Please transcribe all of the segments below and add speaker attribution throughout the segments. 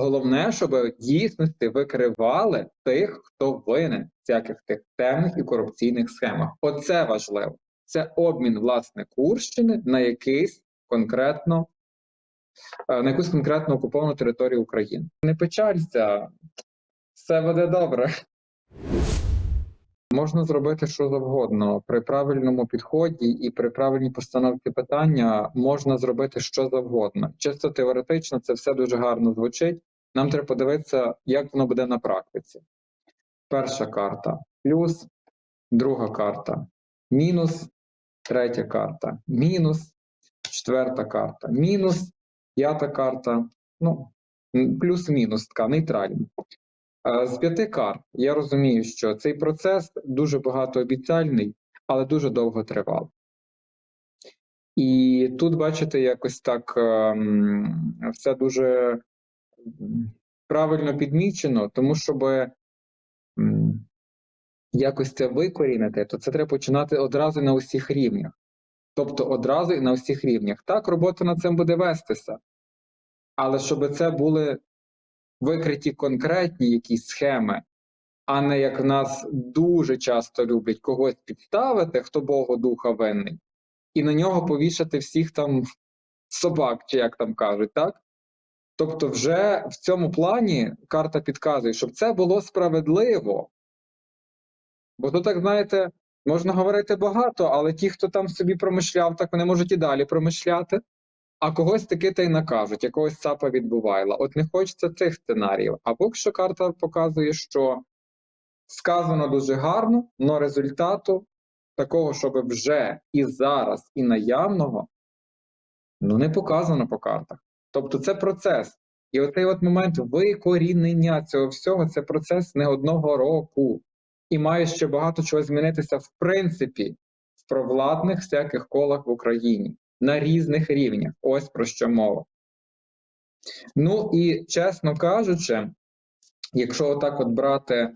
Speaker 1: Головне, щоб в дійсності викривали тих, хто винен всяких тих темних і корупційних схемах. Оце важливо. Це обмін власне Курщини на якийсь конкретно е, на якусь конкретно окуповану територію України. Не печалься, все буде добре. Можна зробити що завгодно при правильному підході і при правильній постановці питання можна зробити що завгодно. Чисто теоретично це все дуже гарно звучить. Нам треба подивитися, як воно буде на практиці. Перша карта плюс, друга карта мінус, третя карта мінус, четверта карта мінус, п'ята карта, ну, плюс-мінус така нейтральна. Е, З п'яти карт я розумію, що цей процес дуже багатообіцяльний, але дуже довго тривав. І тут, бачите, якось так ем, все дуже правильно підмічено, тому щоб якось це викорінити, то це треба починати одразу на усіх рівнях. Тобто одразу і на усіх рівнях. Так, робота над цим буде вестися. Але щоб це були викриті конкретні якісь схеми, а не як в нас дуже часто люблять когось підставити, хто Богу духа винний, і на нього повішати всіх там собак, чи як там кажуть, так? Тобто, вже в цьому плані карта підказує, щоб це було справедливо. Бо то, так знаєте, можна говорити багато, але ті, хто там собі промишляв, так вони можуть і далі промишляти, а когось таки та й накажуть, якогось цапа відбувайла. От не хочеться цих сценаріїв. А поки що карта показує, що сказано дуже гарно, але результату такого, щоб вже і зараз, і наявного, ну не показано по картах. Тобто це процес. І оцей от момент викорінення цього всього це процес не одного року. І має ще багато чого змінитися в принципі в провладних всяких колах в Україні на різних рівнях. Ось про що мова. Ну і чесно кажучи, якщо отак от брати,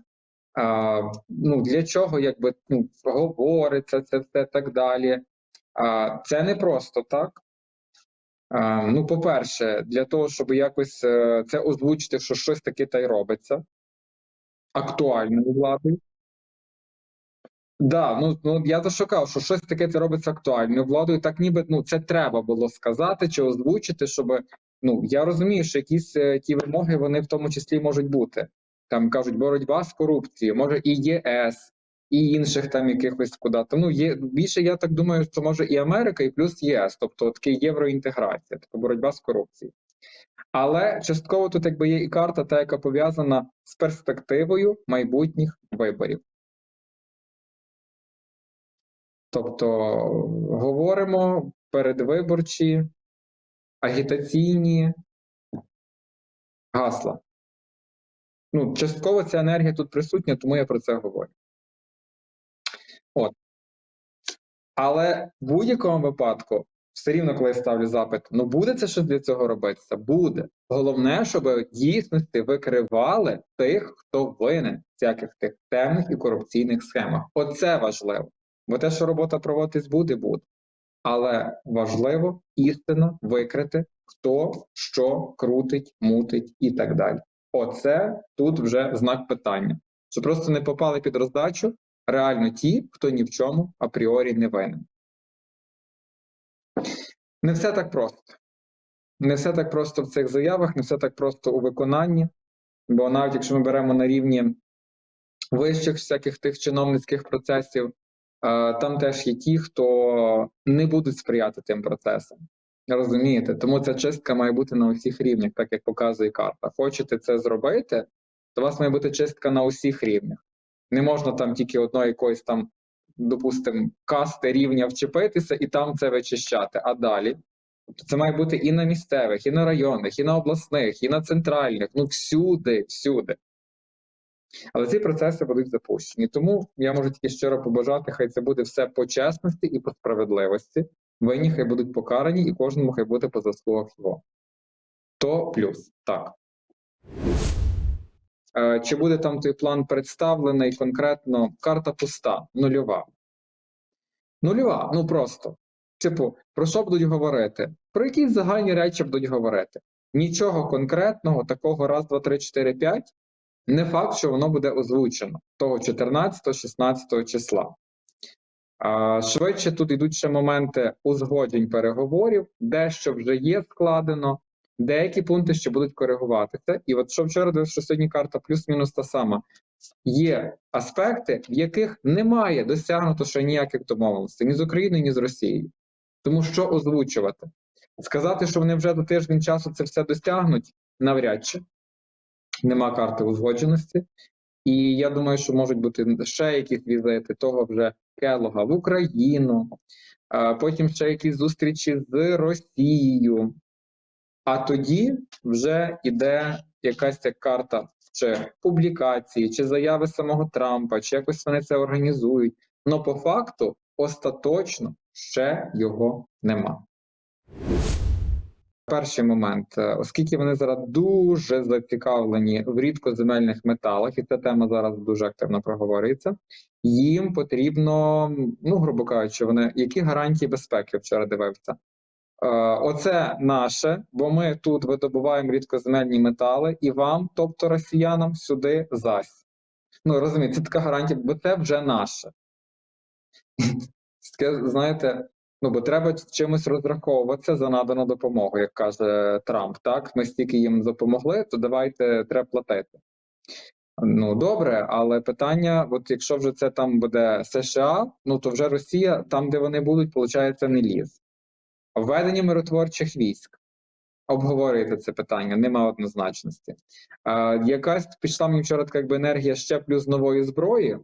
Speaker 1: а, ну для чого якби ну, говориться це все так далі, а, це не просто так. Ну, по-перше, для того, щоб якось е, це озвучити, що щось таке та й робиться актуальною владою. Да, ну, ну я зашукав, що щось таке це робиться актуальною владою. Так ніби ну це треба було сказати чи озвучити, щоб ну я розумію, що якісь е, ті вимоги вони в тому числі можуть бути. Там кажуть боротьба з корупцією, може і ЄС, і інших там якихось куди. Ну є більше. Я так думаю, що може і Америка, і плюс ЄС, тобто таке євроінтеграція, така боротьба з корупцією. Але частково тут якби є і карта, та яка пов'язана з перспективою майбутніх виборів. Тобто говоримо передвиборчі агітаційні гасла. Ну, частково ця енергія тут присутня, тому я про це говорю. От. Але в будь-якому випадку, все рівно, коли я ставлю запит, ну буде це щось для цього робитися? Буде. Головне, щоб в дійсності викривали тих, хто винен в всяких тих темних і корупційних схемах. Оце важливо. Бо те, що робота проводитись буде, буде. Але важливо істинно викрити, хто що крутить, мутить і так далі. Оце тут вже знак питання. Що просто не попали під роздачу реально ті, хто ні в чому апріорі не винен. Не все так просто. Не все так просто в цих заявах, не все так просто у виконанні. Бо навіть якщо ми беремо на рівні вищих всяких тих чиновницьких процесів, Е, там теж є ті, хто не будуть сприяти тим процесам. Розумієте? Тому ця чистка має бути на усіх рівнях, так як показує карта. Хочете це зробити, то у вас має бути чистка на усіх рівнях. Не можна там тільки одної якоїсь там, допустимо, касти рівня вчепитися і там це вичищати. А далі Тобто це має бути і на місцевих, і на районних, і на обласних, і на центральних. Ну всюди, всюди. Але ці процеси будуть запущені. Тому я можу тільки щиро побажати, хай це буде все по чесності і по справедливості. Винні хай будуть покарані, і кожному хай буде по заслугах його. То плюс так. Е, Чи буде там той план представлений конкретно карта пуста, нульова? Нульова, ну просто. Типу, про що будуть говорити? Про якісь загальні речі будуть говорити. нічого конкретного, такого раз, два, три, чотири, п'ять, не факт, що воно буде озвучено того 14-16 числа. А, Швидше тут йдуть ще моменти узгоджень переговорів, дещо вже є складено, деякі пункти ще будуть коригуватися. І от що вчора дивився, що сьогодні карта плюс-мінус та сама. Є аспекти, в яких немає досягнуто ще ніяких домовленостей ні з Україною, ні з Росією. Тому що озвучувати? Сказати, що вони вже до тиждень часу це все досягнуть, навряд чи нема карти узгодженості. І я думаю, що можуть бути ще якісь візити того вже Келога в Україну, потім ще якісь зустрічі з Росією. А тоді вже йде якась ця карта чи публікації, чи заяви самого Трампа, чи якось вони це організують. Но по факту остаточно ще його нема. Перший момент, е, оскільки вони зараз дуже зацікавлені в рідкоземельних металах, і ця тема зараз дуже активно проговорюється, їм потрібно, ну, грубо кажучи, вони які гарантії безпеки вчора дивився. Е, Оце наше, бо ми тут видобуваємо рідкоземельні метали, і вам, тобто росіянам, сюди зась. Ну розумієте, це така гарантія, бо це вже наше. Таке, знаєте, ну бо треба чимось розраховуватися за надану допомогу, як каже Трамп. Так, ми стільки їм допомогли, то давайте треба платити. Ну добре, але питання: от якщо вже це там буде США, ну то вже Росія, там, де вони будуть, виходить, не ліз. Введення миротворчих військ. Обговорюєте це питання, нема однозначності. А, якась пішла мені вчора така якби енергія ще плюс нової зброї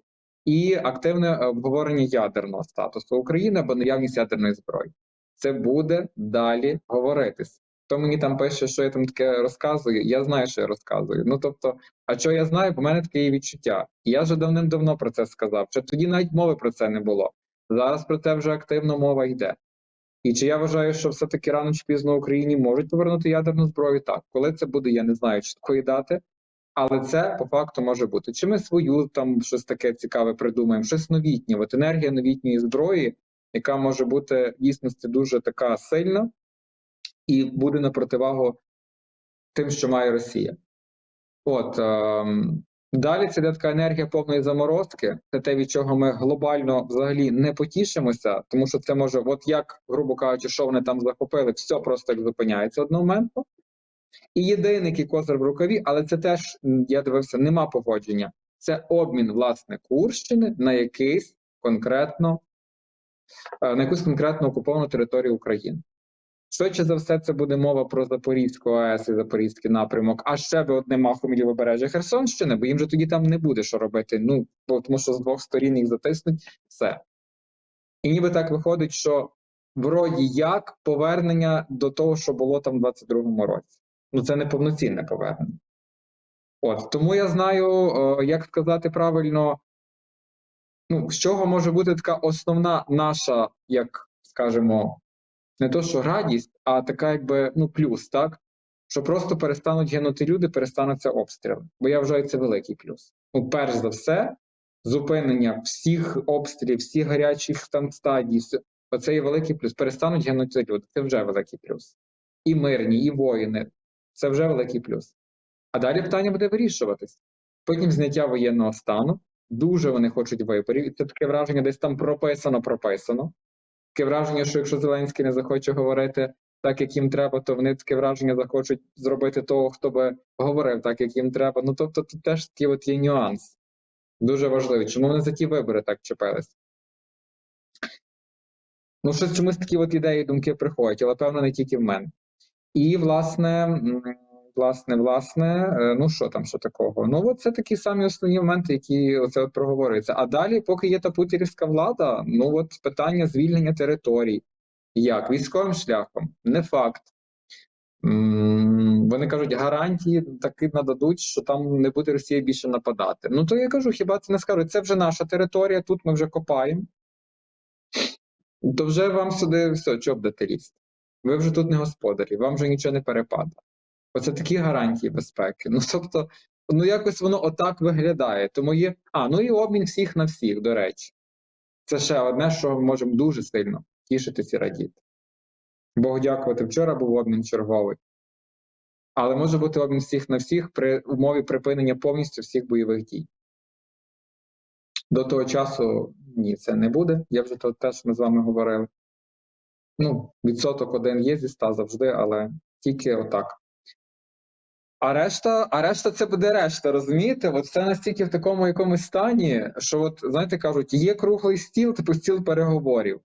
Speaker 1: і активне обговорення ядерного статусу України або наявність ядерної зброї. Це буде далі говоритись. Хто мені там пише, що я там таке розказую, я знаю, що я розказую. Ну тобто, а що я знаю, бо в мене таке є відчуття. І я вже давним-давно про це сказав. Що тоді навіть мови про це не було. Зараз про це вже активно мова йде. І чи я вважаю, що все-таки рано чи пізно Україні можуть повернути ядерну зброю? Так, коли це буде, я не знаю чіткої дати, але це по факту може бути. Чи ми свою там щось таке цікаве придумаємо, щось новітнє, от енергія новітньої зброї, яка може бути в дійсності дуже така сильна, і буде на противагу тим, що має Росія. От ем, далі це така енергія повної заморозки. Це те, від чого ми глобально взагалі не потішимося, тому що це може, от як, грубо кажучи, що вони там захопили, все просто як зупиняється одномоментно. І єдиний який козир в рукаві, але це теж я дивився, нема погодження. Це обмін власне Курщини на якийсь конкретно е, на якусь конкретно окуповану територію України. Швидше за все, це буде мова про Запорізьку АЕС і Запорізький напрямок, а ще би одним махом лівобережжя Херсонщини, бо їм же тоді там не буде що робити. Ну бо тому що з двох сторін їх затиснуть все. І ніби так виходить, що вроді як повернення до того, що було там в 22-му році. Ну це не повноцінне повернення. От тому я знаю, е, як сказати правильно, ну, з чого може бути така основна наша, як скажемо, не то, що радість, а така, якби ну, плюс, так? Що просто перестануть гинути люди, перестануться обстріли. Бо я вважаю, це великий плюс. Ну, перш за все, зупинення всіх обстрілів, всіх гарячих там стадій, оце є великий плюс. Перестануть гинути люди. Це вже великий плюс. І мирні, і воїни. Це вже великий плюс. А далі питання буде вирішуватись. Потім зняття воєнного стану. Дуже вони хочуть виборів. І це таке враження, десь там прописано, прописано. Таке враження, що якщо Зеленський не захоче говорити так, як їм треба, то вони таке враження захочуть зробити того, хто би говорив так, як їм треба. Ну тобто, тут теж такий от є нюанс. Дуже важливий. Чому вони за ті вибори так чіпились? Ну, щось чомусь такі от ідеї, думки приходять, але певно не тільки в мене. І, власне, власне, власне, е, ну що там, що такого? Ну, от це такі самі основні моменти, які оце от проговорюються. А далі, поки є та путінська влада, ну от питання звільнення територій. Як? Військовим шляхом? Не факт. Вони кажуть, гарантії таки нададуть, що там не буде Росія більше нападати. Ну то я кажу, хіба це не скажуть? Це вже наша територія, тут ми вже копаємо. То вже вам сюди все, будете лізти? Ви вже тут не господарі, вам вже нічого не перепаде. Оце такі гарантії безпеки. Ну тобто, ну якось воно отак виглядає. Тому є. А, ну і обмін всіх на всіх, до речі. Це ще одне, що ми можемо дуже сильно тішитись і радіти. Богу дякувати, вчора був обмін черговий. Але може бути обмін всіх на всіх при умові припинення повністю всіх бойових дій. До того часу ні, це не буде. Я вже то теж ми з вами говорили. Ну, відсоток один є зі ста завжди, але тільки отак. А решта, а решта це буде решта, розумієте? От це настільки в такому якомусь стані, що от, знаєте, кажуть, є круглий стіл, типу стіл переговорів.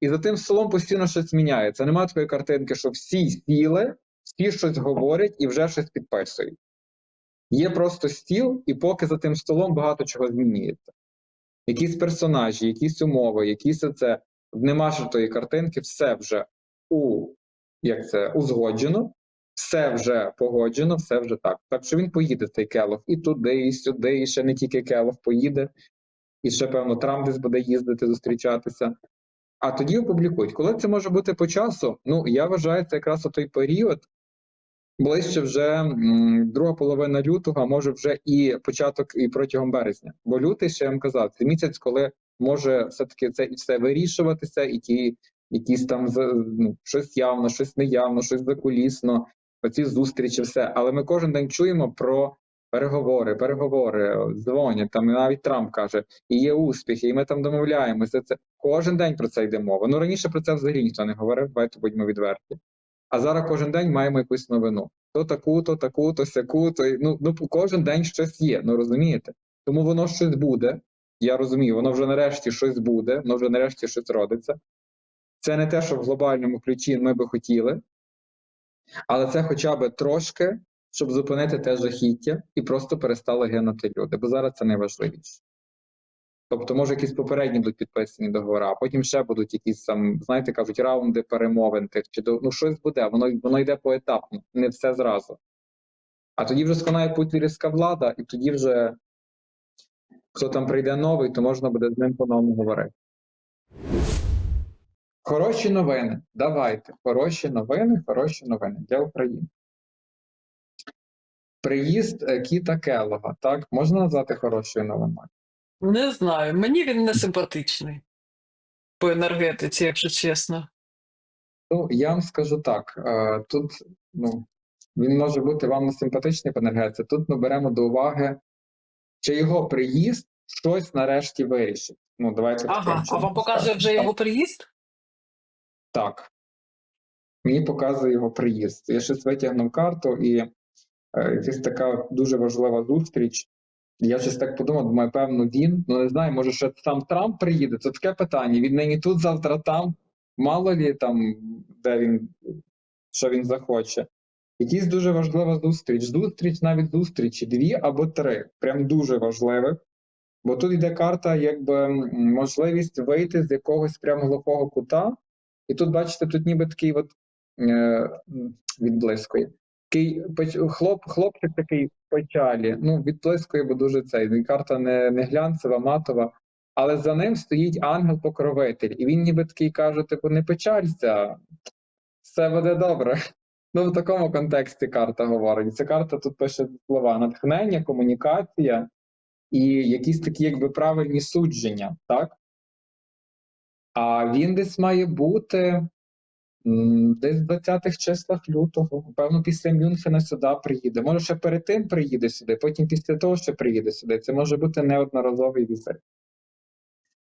Speaker 1: І за тим столом постійно щось міняється. Немає такої картинки, що всі сіли, всі щось говорять і вже щось підписують. Є просто стіл, і поки за тим столом багато чого змінюється. Якісь персонажі, якісь умови, якісь оце. Нема ж тої картинки, все вже у, як це, узгоджено, все вже погоджено, все вже так. Так що він поїде цей Келох і туди, і сюди, і ще не тільки Келох поїде, і ще, певно, Трамп десь буде їздити, зустрічатися. А тоді опублікують. Коли це може бути по часу? Ну, я вважаю, це якраз той період, ближче вже друга половина лютого, а може вже і початок і протягом березня. Бо лютий, ще я вам казав, це місяць, коли може все-таки це і все вирішуватися, і ті якісь там ну, щось явно, щось неявно, щось закулісно, оці зустрічі, все. Але ми кожен день чуємо про переговори, переговори, дзвонять. Там навіть Трамп каже, і є успіхи, і ми там домовляємося. Це кожен день про це йде мова. Ну раніше про це взагалі ніхто не говорив, давайте будьмо відверті. А зараз кожен день маємо якусь новину. То таку, то таку, то сяку, то ну, ну кожен день щось є. Ну розумієте? Тому воно щось буде. Я розумію, воно вже нарешті щось буде, воно вже нарешті щось родиться. Це не те, що в глобальному ключі ми би хотіли, але це хоча б трошки, щоб зупинити те жахіття і просто перестали гинути люди, бо зараз це найважливіше. Тобто, може, якісь попередні будуть підписані договори, а потім ще будуть якісь там, знаєте, кажуть, раунди перемовин тих чи ну щось буде, воно воно йде поетапно, не все зразу. А тоді вже сконає путінська влада, і тоді вже хто там прийде новий, то можна буде з ним по-новому говорити. Хороші новини. Давайте. Хороші новини, хороші новини для України. Приїзд е, Кіта Келлога, так, можна назвати хорошою новиною?
Speaker 2: Не знаю, мені він не симпатичний по енергетиці, якщо чесно.
Speaker 1: Ну, я вам скажу так: е, тут ну, він може бути вам не симпатичний по енергетиці. Тут ми беремо до уваги, чи його приїзд щось нарешті вирішить. Ну, давайте
Speaker 2: Ага, а вам показує вже його приїзд?
Speaker 1: Так. Мені показує його приїзд. Я щось витягнув карту і е, якась така дуже важлива зустріч. Я щось так подумав, думаю, певно, він. Ну не знаю, може, ще сам Трамп приїде. Це таке питання. Він нині тут, завтра там. Мало лі там, де він, що він захоче. Якась дуже важлива зустріч. Зустріч, навіть зустрічі, дві або три. Прям дуже важливих. Бо тут йде карта, якби можливість вийти з якогось прям глухого кута. І тут, бачите, тут ніби такий от е, відблискує. Такий хлоп, хлопчик такий печалі. Ну, відблискує, бо дуже цей. Карта не, не глянцева, матова. Але за ним стоїть ангел-покровитель. І він ніби такий каже: типу, не печалься, все буде добре. Ну, в такому контексті карта говорить. Ця карта тут пише слова: натхнення, комунікація і якісь такі, якби правильні судження, так? А він десь має бути десь в 20-х числах лютого. Певно, після Мюнхена сюди приїде. Може, ще перед тим приїде сюди, потім після того ще приїде сюди. Це може бути неодноразовий візит.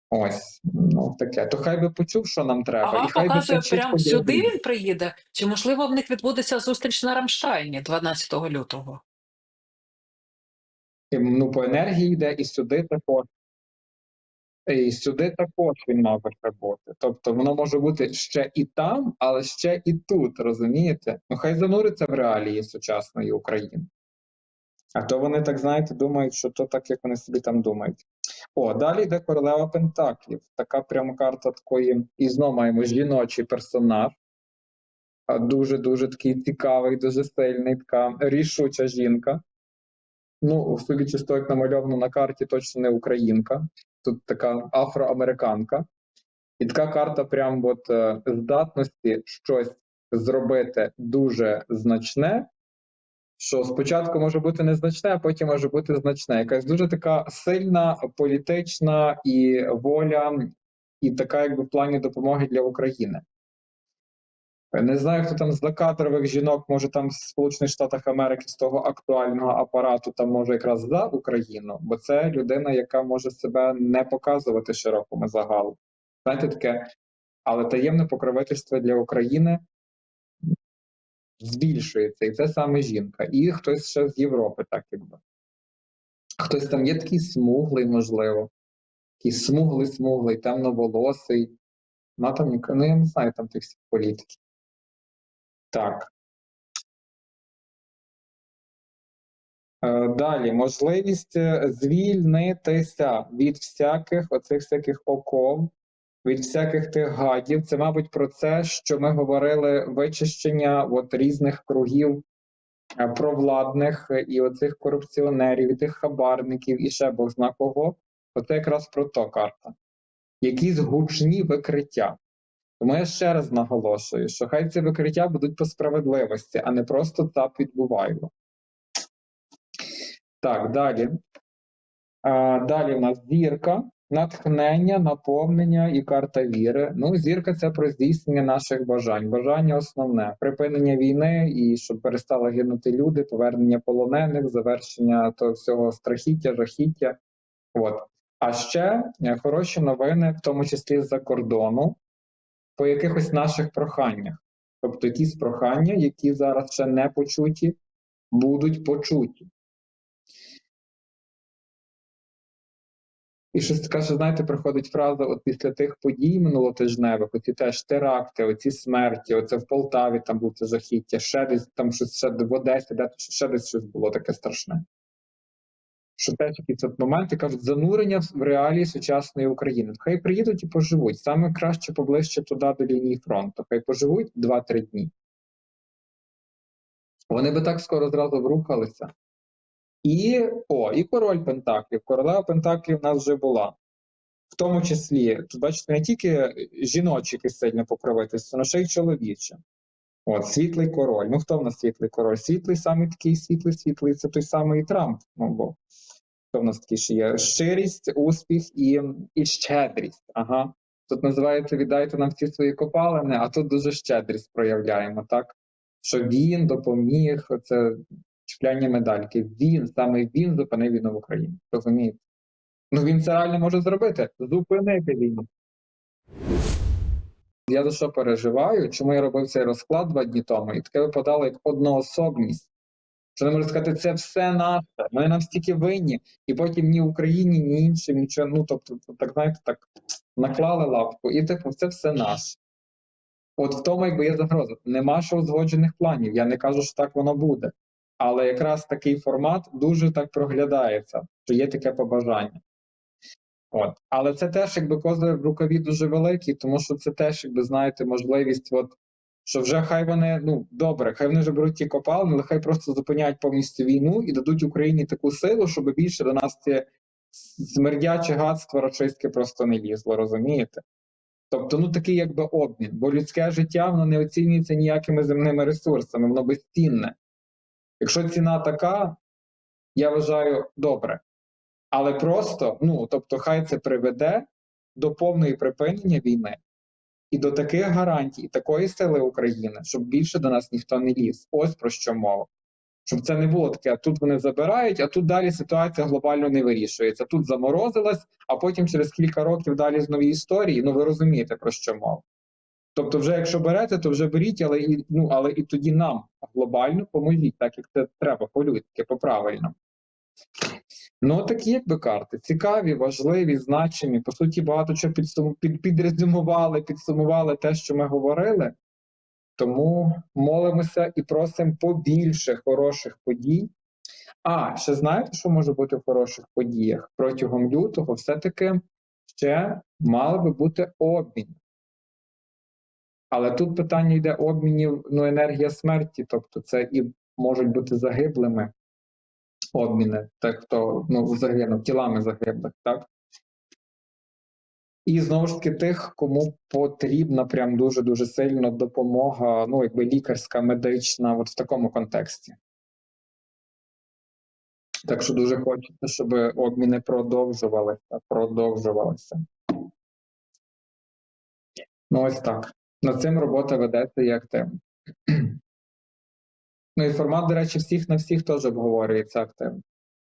Speaker 1: Ось, ну таке. То хай би почув, що нам треба.
Speaker 2: А вам
Speaker 1: і хай
Speaker 2: показує
Speaker 1: чітко
Speaker 2: прямо сюди він приїде? Чи можливо в них відбудеться зустріч на Рамштайні 12 лютого?
Speaker 1: І, Ну, по енергії йде, і сюди також. І сюди також він би бути. Тобто воно може бути ще і там, але ще і тут, розумієте? Ну хай зануриться в реалії сучасної України. А то вони так, знаєте, думають, що то так, як вони собі там думають. О, далі йде королева Пентаклів. Така прямо карта такої, і знову маємо жіночий персонаж. Дуже-дуже такий цікавий, дуже сильний, така рішуча жінка. Ну, судячи з того, як намальовано на карті, точно не українка. Тут така афроамериканка. І така карта прям от е, здатності щось зробити дуже значне, що спочатку може бути незначне, а потім може бути значне. Якась дуже така сильна політична і воля, і така, якби в плані допомоги для України. Не знаю, хто там з закадрових жінок, може там з Сполучених Штатах Америки з того актуального апарату, там може якраз за Україну, бо це людина, яка може себе не показувати широкому загалу. Знаєте, таке, але таємне покровительство для України збільшується, і це саме жінка. І хтось ще з Європи, так якби. Хтось там є такий смуглий, можливо. Такий смуглий, смуглий, темноволосий. Ну, там, ну, я не знаю там тих всіх політиків. Так. Е, Далі, можливість е, звільнитися від всяких оцих всяких оков, від всяких тих гадів. Це, мабуть, про це, що ми говорили, вичищення от різних кругів е, провладних і оцих корупціонерів, і тих хабарників, і ще Бог зна. Оце якраз про то карта. Якісь гучні викриття. Тому я ще раз наголошую, що хай ці викриття будуть по справедливості, а не просто так відбуваємо. Так, далі. А, далі в нас зірка, натхнення, наповнення і карта віри. Ну, зірка це про здійснення наших бажань. Бажання основне припинення війни і щоб перестали гинути люди, повернення полонених, завершення того всього страхіття, жахіття. От. А ще е, хороші новини, в тому числі з-за кордону, по якихось наших проханнях. Тобто якісь прохання, які зараз ще не почуті, будуть почуті. І щось така, що знаєте, приходить фраза от після тих подій минулотижневих, оці теж теракти, оці смерті, оце в Полтаві там був це жахіття, ще десь там щось ще в Одесі, де ще десь щось було таке страшне. Що теж якісь от моменти кажуть, занурення в реалії сучасної України. Хай приїдуть і поживуть. Саме краще поближче туди до лінії фронту. Хай поживуть 2-3 дні. Вони би так скоро зразу врухалися. І о, і король Пентаклів. Королева Пентаклів в нас вже була. В тому числі, тут бачите, не тільки жіночі якесь сильне покровительство, але ще й чоловіче. От, світлий король. Ну, хто в нас світлий король? Світлий саме такий світлий, світлий, це той самий Трамп. Ну, бо хто в нас такий ще є? Щирість, успіх і, і щедрість. Ага. Тут називається віддайте нам всі свої копалини, а тут дуже щедрість проявляємо, так? Що він допоміг, це чіпляння медальки. Він, саме він зупинив війну в Україні. Розумієте? Ну він це реально може зробити. Зупинити війну. Я за що переживаю? Чому я робив цей розклад два дні тому? І таке випадало як одноособність. Що не можу сказати, це все наше. Ми нам стільки винні, і потім ні Україні, ні іншим, нічого. Ну тобто, так знаєте, так наклали лапку, і типу, це все наше. От в тому, якби є загроза. Нема що узгоджених планів. Я не кажу, що так воно буде. Але якраз такий формат дуже так проглядається, що є таке побажання. От. Але це теж якби козир в рукаві дуже великий, тому що це теж, якби знаєте, можливість, от, що вже хай вони, ну добре, хай вони вже беруть ті копалини, але хай просто зупинять повністю війну і дадуть Україні таку силу, щоб більше до нас це смердяче гадство рашистське просто не лізло, розумієте? Тобто, ну такий якби обмін, бо людське життя воно не оцінюється ніякими земними ресурсами, воно безцінне. Якщо ціна така, я вважаю добре. Але просто, ну тобто, хай це приведе до повної припинення війни і до таких гарантій, і такої сили України, щоб більше до нас ніхто не ліз. Ось про що мова. Щоб це не було таке, а тут вони забирають, а тут далі ситуація глобально не вирішується. Тут заморозилась, а потім через кілька років далі з нові історії. Ну ви розумієте, про що мова. Тобто, вже якщо берете, то вже беріть, але і ну але і тоді нам глобально поможіть, так як це треба по-людськи, по-правильному. Ну, такі якби карти. Цікаві, важливі, значимі. По суті, багато чого підсум... під... підрезюмували, підсумували те, що ми говорили. Тому молимося і просимо побільше хороших подій. А, ще знаєте, що може бути в хороших подіях? Протягом лютого все-таки ще мали би бути обмін. Але тут питання йде обмінів, ну, енергія смерті, тобто це і можуть бути загиблими обміни, так хто ну, загинув, тілами загиблих, так? І знову ж таки тих, кому потрібна прям дуже-дуже сильно допомога, ну, якби лікарська, медична, от в такому контексті. Так що дуже хочеться, щоб обміни продовжувалися, продовжувалися. Ну, ось так. Над цим робота ведеться і активно. Ну і формат, до речі, всіх на всіх теж обговорюється активно.